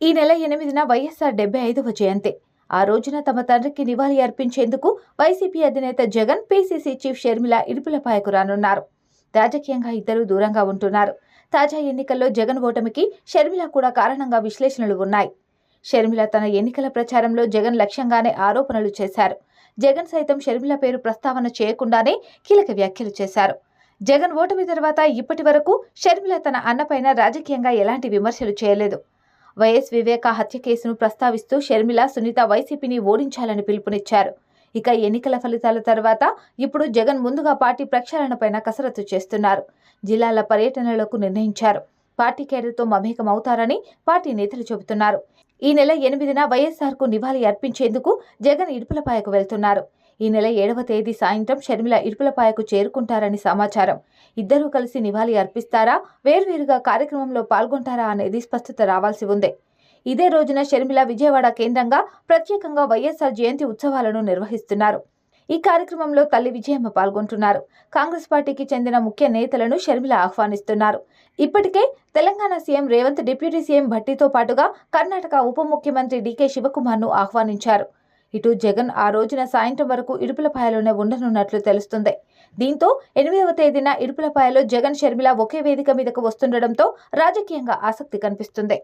ఈ నెల ఎనిమిదిన వైఎస్ఆర్ డెబ్బై ఐదవ జయంతి. ఆ రోజున తమ తండ్రికి నివాళి అర్పించేందుకు వైసీపీ అధినేత జగన్ పీసీసీ చీఫ్ షర్మిల ఇడుపులపాయకు రానున్నారు. రాజకీయంగా ఇద్దరు దూరంగా ఉంటున్నారు. తాజా ఎన్నికల్లో జగన్ ఓటమికి షర్మిల కూడా కారణంగా విశ్లేషణలు ఉన్నాయి. షర్మిల తన ఎన్నికల ప్రచారంలో జగన్ లక్ష్యంగానే ఆరోపణలు చేశారు. జగన్ సైతం షర్మిల పేరు ప్రస్తావన చేయకుండానే కీలక వ్యాఖ్యలు చేశారు. జగన్ ఓటమి తర్వాత ఇప్పటి వరకు షర్మిల తన అన్నపైన రాజకీయంగా ఎలాంటి విమర్శలు చేయలేదు. వైఎస్ వివేక హత్య కేసును ప్రస్తావిస్తూ షర్మిల సునీత వైసీపీని ఓడించాలని పిలుపునిచ్చారు. ఇక ఎన్నికల ఫలితాల తర్వాత ఇప్పుడు జగన్ ముందుగా పార్టీ ప్రక్షాళనపైన కసరత్తు చేస్తున్నారు. జిల్లాల పర్యటనలకు నిర్ణయించారు. పార్టీ కేడర్తో మమేకం అవుతారని పార్టీ నేతలు చెబుతున్నారు. ఈ నెల ఎనిమిదిన వైఎస్ఆర్కు నివాళి అర్పించేందుకు జగన్ ఇడుపులపాయకు వెళ్తున్నారు. ఈ నెల ఏడవ తేదీ సాయంత్రం షర్మిల ఇరుపులపాయకు చేరుకుంటారని సమాచారం. ఇద్దరూ కలిసి నివాళి అర్పిస్తారా? వేర్వేరుగా కార్యక్రమంలో పాల్గొంటారా అనేది స్పష్టత రావాల్సి ఉంది. ఇదే రోజున షర్మిల విజయవాడ కేంద్రంగా ప్రత్యేకంగా వైఎస్ఆర్ జయంతి ఉత్సవాలను నిర్వహిస్తున్నారు. ఈ కార్యక్రమంలో తల్లి విజయమ్మ పాల్గొంటున్నారు. కాంగ్రెస్ పార్టీకి చెందిన ముఖ్య నేతలను షర్మిల ఆహ్వానిస్తున్నారు. ఇప్పటికే Telangana CM Revanth deputy CM భట్టితో పాటుగా కర్ణాటక ఉప ముఖ్యమంత్రి డీకే శివకుమార్ను ఆహ్వానించారు. ఇటు జగన్ ఆ రోజున సాయంత్రం వరకు ఇడుపులపాయలోనే ఉండనున్నట్లు తెలుస్తుంది. దీంతో ఎనిమిదవ తేదీన ఇడుపులపాయలో జగన్ షర్మిల ఒకే వేదిక మీదకు వస్తుండటంతో రాజకీయంగా ఆసక్తి కనిపిస్తుంది.